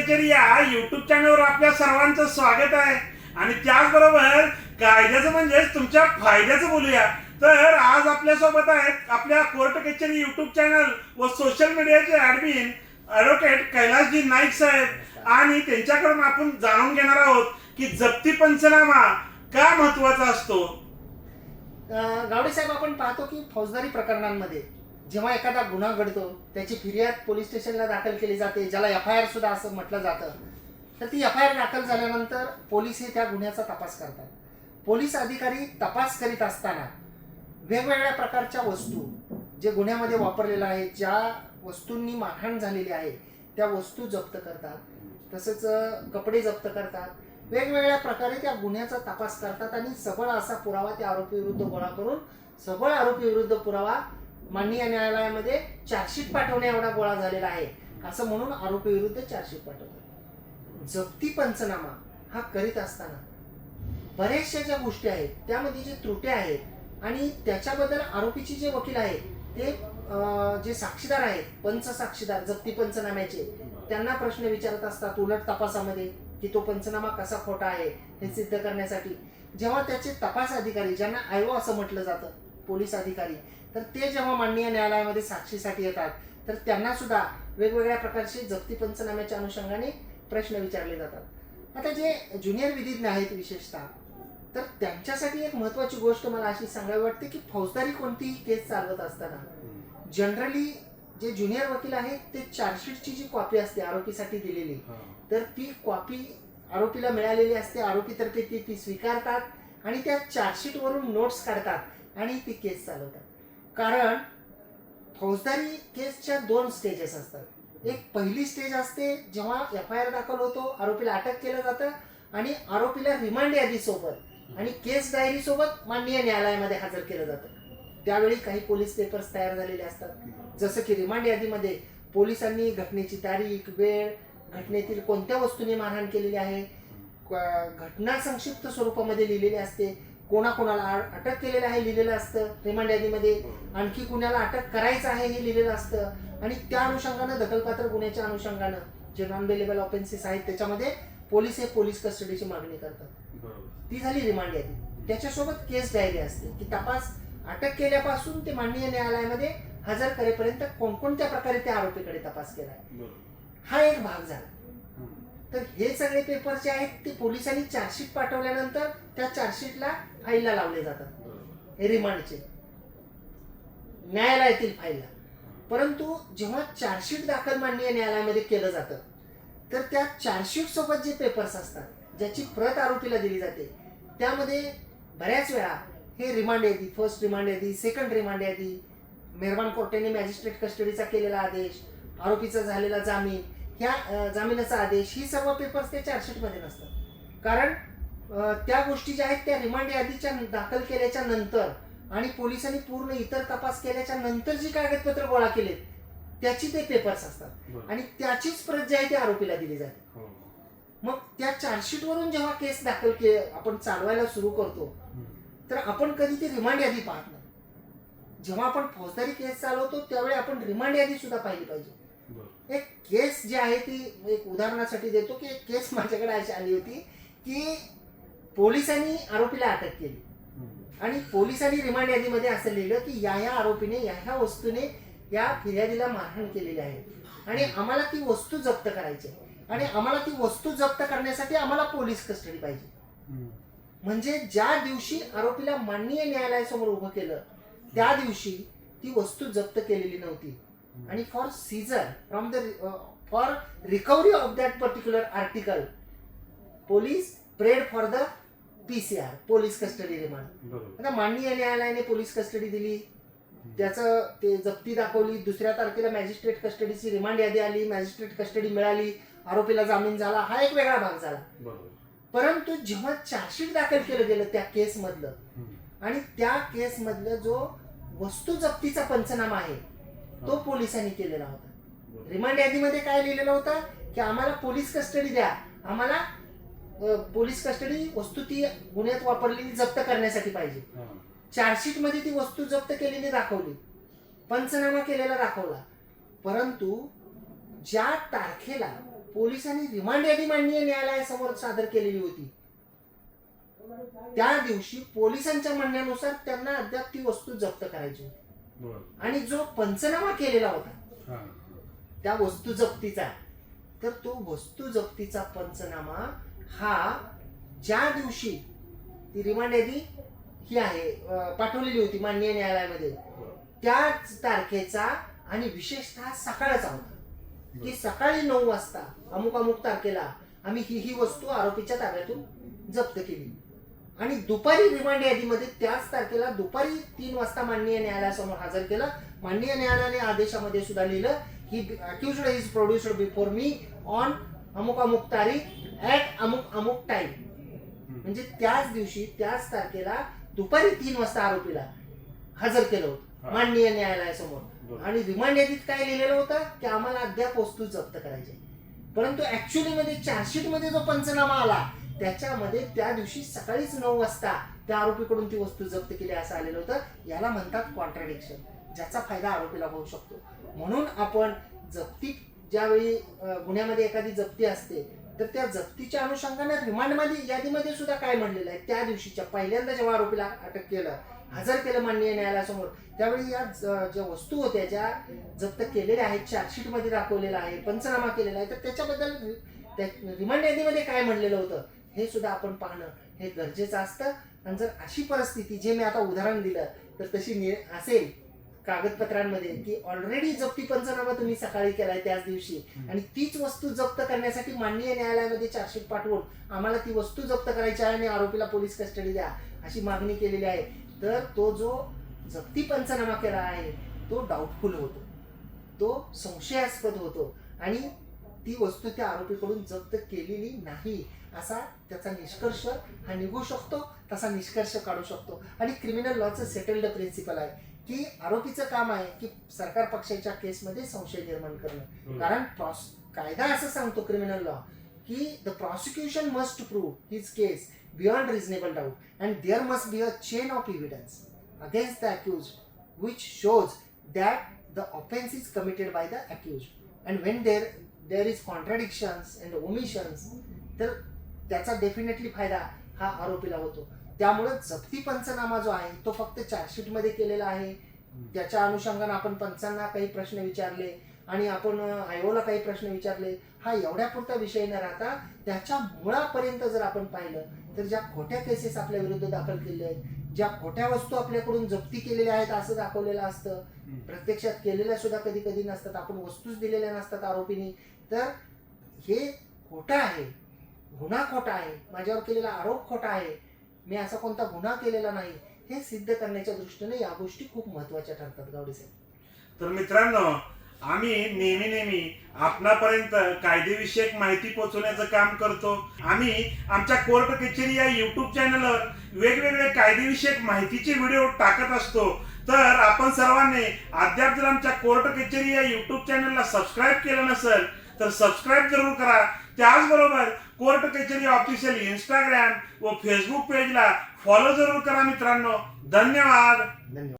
कचेरी या युट्यूब चॅनलवर आपल्या सर्वांचं स्वागत आहे. आणि त्याचबरोबर कायद्याचं म्हणजेच तुमच्या फायद्याचं बोलूया. तर आज आपल्यासोबत आहेत आपल्या कोर्ट कचेरी युट्यूब चॅनल व सोशल मीडियाचे ऍडमिन ॲडव्होकेट कैलासजी नाईक साहेब. आणि त्यांच्याकडून आपण जाणून घेणार आहोत की जप्ती पंचनामा का महत्त्वाचा असतो? गावडे साहेब आपण पाहतो की फौजदारी प्रकरणांमध्ये जेव्हा एखादा गुन्हा घडतो त्याची फिर्याद पोलीस स्टेशनला दाखल केली जाते ज्याला एफ आय आर सुद्धा असं म्हटलं जातं. तर ती एफ आय आर दाखल झाल्यानंतर पोलीस हे त्या गुन्ह्याचा तपास करतात. पोलीस अधिकारी तपास करीत असताना वेगवेगळ्या प्रकारच्या वस्तू जे गुन्ह्यामध्ये वापरलेल्या आहे ज्या वस्तूंनी मारहाण झालेली आहे त्या वस्तू जप्त करतात. तसंच कपडे जप्त करतात. वेगवेगळ्या प्रकारे त्या गुन्ह्याचा तपास करतात आणि सबळ असा पुरावा त्या आरोपी विरुद्ध गोळा करून सबळ आरोपी विरुद्ध पुरावा माननीय न्यायालयामध्ये चार्जशीट पाठवण्या एवढा गोळा झालेला आहे. असं म्हणून आरोपी विरुद्ध चार्जशीट पाठवतात जप्ती पंचनामा हा करीत असताना बऱ्याचशा ज्या गोष्टी आहेत त्यामध्ये जे त्रुट्या आहेत आणि त्याच्याबद्दल आरोपीचे जे वकील आहेत ते अं, जे साक्षीदार आहेत पंच साक्षीदार जप्ती पंचनाम्याचे त्यांना प्रश्न विचारत असतात उलट तपासामध्ये की तो पंचनामा कसा खोटा आहे हे सिद्ध करण्यासाठी. जेव्हा त्याचे तपास अधिकारी ज्यांना आयो असं म्हटलं जातं पोलीस अधिकारी तर ते जेव्हा माननीय न्यायालयामध्ये साक्षीसाठी येतात तर त्यांना सुद्धा वेगवेगळ्या प्रकारचे जप्ती पंचनाम्याच्या अनुषंगाने प्रश्न विचारले जातात. आता जे ज्युनियर विधिज्ञ आहेत विशेषतः तर त्यांच्यासाठी एक महत्वाची गोष्ट मला अशी सांगावी वाटते की फौजदारी कोणतीही केस चालवत असताना जनरली जे ज्युनियर वकील आहेत ते चार्जशीटची जी कॉपी असते आरोपीसाठी दिलेली तर ती कॉपी आरोपीला मिळालेली असते आरोपीतर्फे ती ती स्वीकारतात आणि त्या चार्जशीटवरून नोट्स काढतात आणि ती केस चालवतात. कारण फौजदारी केसच्या दोन स्टेजेस असतात. एक पहिली स्टेज असते जेव्हा एफ आय आर दाखल होतो आरोपीला अटक केलं जातं आणि आरोपीला रिमांड यादीसोबत आणि केस डायरी सोबत माननीय न्यायालयामध्ये हजर केलं जातं. त्यावेळी काही पोलीस पेपर्स तयार झालेले असतात. जसं की रिमांड यादीमध्ये पोलिसांनी घटनेची तारीख वेळ घटनेतील कोणत्या वस्तूने मारहाण केलेली आहे घटना संक्षिप्त स्वरूपामध्ये लिहिलेली असते. कोणाकोणाला अटक केलेलं आहे लिहिलेलं असतं रिमांड यादीमध्ये. आणखी कुणाला अटक करायचं आहे हे लिहिलेलं असतं. आणि त्या अनुषंगानं दखलपात्र गुन्ह्याच्या अनुषंगानं जे नॉन बेलेबल ऑफेन्सेस आहेत त्याच्यामध्ये पोलीस हे पोलीस कस्टडीची मागणी करतात. ती झाली रिमांड यादी. त्याच्यासोबत केस डायरी असते की तपास अटक केल्यापासून ते माननीय न्यायालयामध्ये हजर करेपर्यंत कोणकोणत्या प्रकारे त्या आरोपीकडे तपास केला आहे? हा एक भाग झाला. तर हे सगळे पेपर जे आहेत ते पोलिसांनी चार्जशीट पाठवल्यानंतर त्या चार्जशीटला फाईलला लावले जातात. हे रिमांडचे न्यायालयातील फाईलला परंतु जेव्हा चार्जशीट दाखल माननीय न्यायालयामध्ये केलं जातं तर त्या चार्जशीट सोबत जे पेपर्स असतात ज्याची प्रत आरोपीला दिली जाते त्यामध्ये बऱ्याच वेळा हे रिमांड यादी फर्स्ट रिमांड यादी सेकंड रिमांड यादी मेहरबान कोर्टाने मॅजिस्ट्रेट कस्टडीचा केलेला आदेश आरोपीचा झालेला जामीन ह्या जामिनाचा आदेश ही सर्व पेपर्स त्या चार्जशीटमध्ये नसतात. कारण त्या गोष्टी ज्या आहेत त्या रिमांड यादीच्या दाखल केल्याच्यानंतर आणि पोलिसांनी पूर्ण इतर तपास केल्याच्यानंतर जी कागदपत्र गोळा केलेत त्याची ते पेपर्स असतात. आणि त्याचीच प्रत जी आहे ती आरोपीला दिली जाते. मग त्या चार्जशीटवरून जेव्हा केस दाखल के आपण चालवायला सुरू करतो तर आपण कधी ती रिमांड यादी पाहत नाही. जेव्हा आपण फौजदारी केस चालवतो त्यावेळी आपण रिमांड यादी सुद्धा पाहिली पाहिजे. एक केस जी आहे ती एक उदाहरणासाठी देतो की एक केस माझ्याकडे अशी आली होती की पोलिसांनी आरोपीला अटक केली. आणि पोलिसांनी रिमांड यादीमध्ये असं लिहिलं की या या आरोपीने या ह्या वस्तूने या फिर्यादीला मारहाण केलेली आहे. आणि आम्हाला ती वस्तू जप्त करायची आहे. आणि आम्हाला ती वस्तू जप्त करण्यासाठी आम्हाला पोलीस कस्टडी पाहिजे. म्हणजे ज्या दिवशी आरोपीला माननीय न्यायालयासमोर उभं केलं त्या दिवशी ती वस्तू जप्त केलेली नव्हती. आणि for seizure from the for recovery of that particular article police prayed for the P C R police custody remand आता माननीय न्यायालयाने पोलीस कस्टडी दिली. त्याचं ते जप्ती दाखवली. दुसऱ्या तारखेला मॅजिस्ट्रेट कस्टडीची रिमांड यादी आली. मॅजिस्ट्रेट कस्टडी मिळाली. आरोपीला जामीन झाला. हा एक वेगळा भाग झाला. परंतु जेव्हा चार्जशीट दाखल केलं गेलं त्या केसमधलं आणि त्या केसमधलं जो वस्तू जप्तीचा पंचनामा आहे तो पोलिसांनी केलेला होता. रिमांड यादीमध्ये काय लिहिलेलं होतं? की आम्हाला पोलीस कस्टडी द्या. आम्हाला पोलीस कस्टडी वस्तू ती गुन्ह्यात वापरलेली जप्त करण्यासाठी पाहिजे. चार्जशीटमध्ये ती वस्तू जप्त केलेली दाखवली. पंचनामा केलेला दाखवला. परंतु ज्या तारखेला पोलिसांनी रिमांड यादी माननीय न्यायालयासमोर सादर केलेली होती त्या दिवशी पोलिसांच्या म्हणण्यानुसार त्यांना अद्याप ती वस्तू जप्त करायची होती. आणि जो पंचनामा केलेला होता त्या वस्तू जप्तीचा तर तो वस्तू जप्तीचा पंचनामा हा ज्या दिवशी ती रिमांड यादी ही आहे पाठवलेली होती माननीय न्यायालयामध्ये त्याच तारखेचा आणि विशेषतः सकाळचा होता. की सकाळी नऊ वाजता अमुक अमुक तारखेला आम्ही ही ही वस्तू आरोपीच्या ताब्यातून जप्त केली. आणि दुपारी रिमांड यादीमध्ये त्याच तारखेला दुपारी तीन वाजता माननीय न्यायालयासमोर हजर केलं. माननीय न्यायालयाने आदेशामध्ये सुद्धा लिहिलं की accused is produced before me on अमुक अमुक तारीख ऍट अमुक अमुक टाइम म्हणजे त्याच दिवशी त्याच तारखेला दुपारी तीन वाजता आरोपीला हजर केलं होतं. माननीय न्यायालयासमोर. आणि रिमांड यादीत काय लिहिलेलं होतं? की आम्हाला अद्याप वस्तू जप्त करायची परंतु ऍक्च्युली मध्ये चार्जशीटमध्ये जो पंचनामा आला त्याच्यामध्ये त्या दिवशी सकाळीच नऊ वाजता त्या आरोपीकडून ती वस्तू जप्त केली असं आलेलं होतं. याला म्हणतात कॉन्ट्राडिक्शन ज्याचा फायदा आरोपीला होऊ शकतो. म्हणून आपण जप्ती ज्यावेळी गुन्ह्यामध्ये एखादी जप्ती असते तर त्या जप्तीच्या अनुषंगाने रिमांडमध्ये यादीमध्ये सुद्धा काय म्हणलेलं आहे? त्या दिवशीच्या पहिल्यांदा जेव्हा आरोपीला अटक केलं हजर केलं माननीय न्यायालयासमोर त्यावेळी या ज्या वस्तू होत्या ज्या जप्त केलेल्या आहेत चार्जशीटमध्ये दाखवलेलं आहे पंचनामा केलेला आहे तर त्याच्याबद्दल त्या- रिमांड यादीमध्ये काय म्हणलेलं होतं? हे सुद्धा आपण पाहणं हे गरजेचं असतं. आणि जर अशी परिस्थिती जे मी आता उदाहरण दिलं तर तशी नि- असेल कागदपत्रांमध्ये की ऑलरेडी जप्ती पंचनामा तुम्ही सकाळी केलाय त्याच दिवशी. आणि तीच वस्तू जप्त करण्यासाठी माननीय न्यायालयामध्ये चार्जशीट पाठवून आम्हाला ती वस्तू जप्त करायची आहे आणि आरोपीला पोलीस कस्टडी द्या अशी मागणी केलेली आहे. तर तो जो जप्ती पंचनामा केला आहे तो डाऊटफुल होतो. तो संशयास्पद होतो. आणि ती वस्तू त्या आरोपीकडून जप्त केलेली नाही. असा त्याचा निष्कर्ष हा निघू शकतो तसा निष्कर्ष काढू शकतो. आणि क्रिमिनल लॉचं सेटल्ड प्रिन्सिपल आहे की आरोपीचं काम आहे की सरकार पक्षाच्या केसमध्ये संशय निर्माण करणं. कारण प्रॉस कायदा असं सांगतो क्रिमिनल लॉ की the prosecution must prove his case beyond reasonable doubt and there must be a chain of evidence against the accused which shows that the offence is committed by the accused and when there there is contradictions and omissions तर त्याचा definitely फायदा हा आरोपीला होतो. त्यामुळे जप्ती पंचनामा जो आहे तो फक्त चार्जशीटमध्ये केलेला आहे. त्याच्या अनुषंगाने आपण पंचांना काही प्रश्न विचारले आणि आपण आयोला काही प्रश्न विचारले हा एवढ्या पुरता विषय न राहता त्याच्या मुळापर्यंत जर आपण पाहिलं तर ज्या खोट्या केसेस आपल्या विरुद्ध दाखल केले आहेत ज्या खोट्या वस्तू आपल्याकडून जप्ती केलेल्या आहेत असं दाखवलेलं असतं प्रत्यक्षात केलेल्या सुद्धा कधी कधी नसतात आपण वस्तूच दिलेल्या नसतात आरोपीने तर हे खोटं आहे. गुन्हा खोटा आहे. माझ्यावर केलेला आरोप खोटा आहे. मी असा कोणता गुन्हा केलेला नाही हे सिद्ध करण्याच्या दृष्टीने या गोष्टी खूप महत्त्वाच्या ठरतात गावडे साहेब. तर मित्रांनो आम्ही नेहमी नेहमी आपणापर्यंत कायदेविषयक माहिती पोहोचवण्याचं काम करतो. आम्ही आमच्या कोर्ट कचेरी या युट्यूब चॅनलवर वेगवेगळे कायदेविषयक माहितीचे व्हिडिओ टाकत असतो. तर आपण सर्वांनी अद्याप जर आमच्या कोर्ट कचेरी या युट्यूब चॅनलला सबस्क्राईब केलं नसेल तर सबस्क्राईब जरूर करा. त्याचबरोबर कोर्ट कचेरी ऑफिशियल इंस्टाग्राम व फेसबुक पेजला फॉलो जरूर करा मित्रांनो. धन्यवाद. धन्यवाद.